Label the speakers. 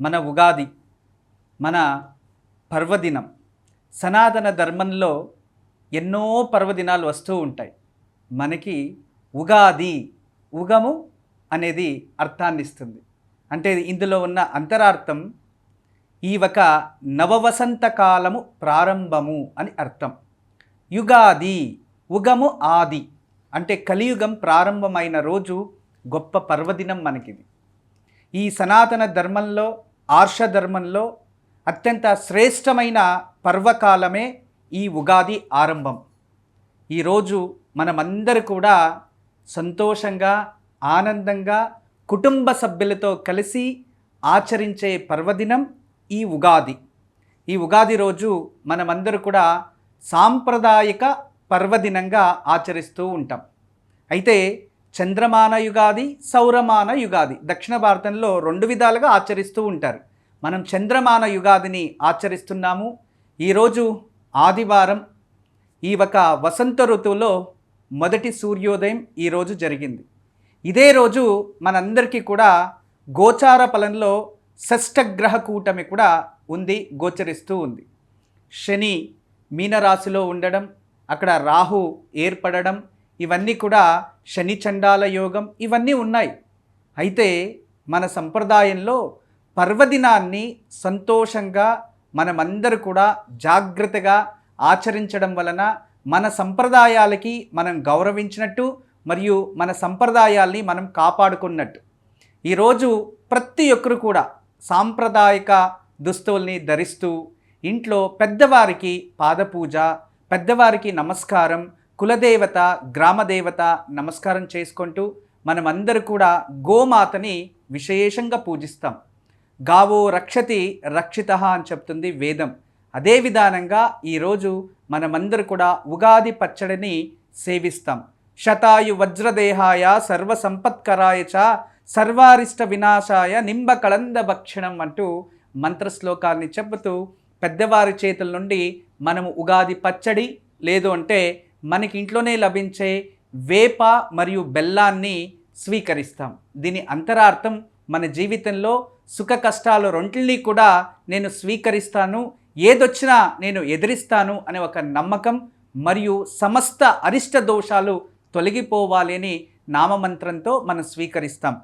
Speaker 1: మన ఉగాది మన పర్వదినం. సనాతన ధర్మంలో ఎన్నో పర్వదినాలు వస్తూ ఉంటాయి. మనకి ఉగాది ఉగము అనేది అర్థాన్ని ఇస్తుంది. అంటే ఇందులో ఉన్న అంతరార్థం ఈ ఒక నవవసంత కాలము ప్రారంభము అని అర్థం. యుగాది ఉగము ఆది అంటే కలియుగం ప్రారంభమైన రోజు గొప్ప పర్వదినం మనకిది. ఈ సనాతన ధర్మంలో ఆర్ష ధర్మంలో అత్యంత శ్రేష్టమైన పర్వకాలమే ఈ ఉగాది ఆరంభం. ఈరోజు మనమందరూ కూడా సంతోషంగా ఆనందంగా కుటుంబ సభ్యులతో కలిసి ఆచరించే పర్వదినం ఈ ఉగాది. ఈ ఉగాది రోజు మనమందరూ కూడా సాంప్రదాయక పర్వదినంగా ఆచరిస్తూ ఉంటాం. అయితే చంద్రమాన యుగాది సౌరమాన యుగాది దక్షిణ భారతంలో రెండు విధాలుగా ఆచరిస్తూ ఉంటారు. మనం చంద్రమాన యుగాదిని ఆచరిస్తున్నాము ఈరోజు ఆదివారం ఈ ఒక వసంత ఋతువులో మొదటి సూర్యోదయం ఈరోజు జరిగింది. ఇదే రోజు మనందరికీ కూడా గోచార ఫలంలో షష్టగ్రహ కూటమి కూడా ఉంది గోచరిస్తూ ఉంది. శని మీనరాశిలో ఉండడం అక్కడ రాహు ఏర్పడడం ఇవన్నీ కూడా శని చండాల యోగం ఇవన్నీ ఉన్నాయి. అయితే మన సంప్రదాయంలో పర్వదినాన్ని సంతోషంగా మనమందరూ కూడా జాగ్రత్తగా ఆచరించడం వలన మన సంప్రదాయాలకి మనం గౌరవించినట్టు మరియు మన సంప్రదాయాల్ని మనం కాపాడుకున్నట్టు. ఈరోజు ప్రతి ఒక్కరు కూడా సాంప్రదాయక దుస్తుల్ని ధరిస్తూ ఇంట్లో పెద్దవారికి పాదపూజ పెద్దవారికి నమస్కారం కులదేవత గ్రామదేవత నమస్కారం చేసుకుంటూ మనమందరూ కూడా గోమాతని విశేషంగా పూజిస్తాం. గావో రక్షతి రక్షిత అని చెప్తుంది వేదం. అదే విధానంగా ఈరోజు మనమందరూ కూడా ఉగాది పచ్చడిని సేవిస్తాం. శతాయు వజ్రదేహాయ సర్వ సంపత్కరాయ చ సర్వారిష్ట వినాశాయ నింబ కళంద భక్షణం అంటూ మంత్రశ్లోకాన్ని చెబుతూ పెద్దవారి చేతుల నుండి మనము ఉగాది పచ్చడి లేదు అంటే మనకి ఇంట్లోనే లభించే వేప మరియు బెల్లాన్ని స్వీకరిస్తాం. దీని అంతరార్థం మన జీవితంలో సుఖ కష్టాలు రెంటిని కూడా నేను స్వీకరిస్తాను ఏదొచ్చినా నేను ఎదిరిస్తాను అనే ఒక నమ్మకం మరియు సమస్త అరిష్ట దోషాలు తొలగిపోవాలి అని నామమంత్రంతో మనం స్వీకరిస్తాం.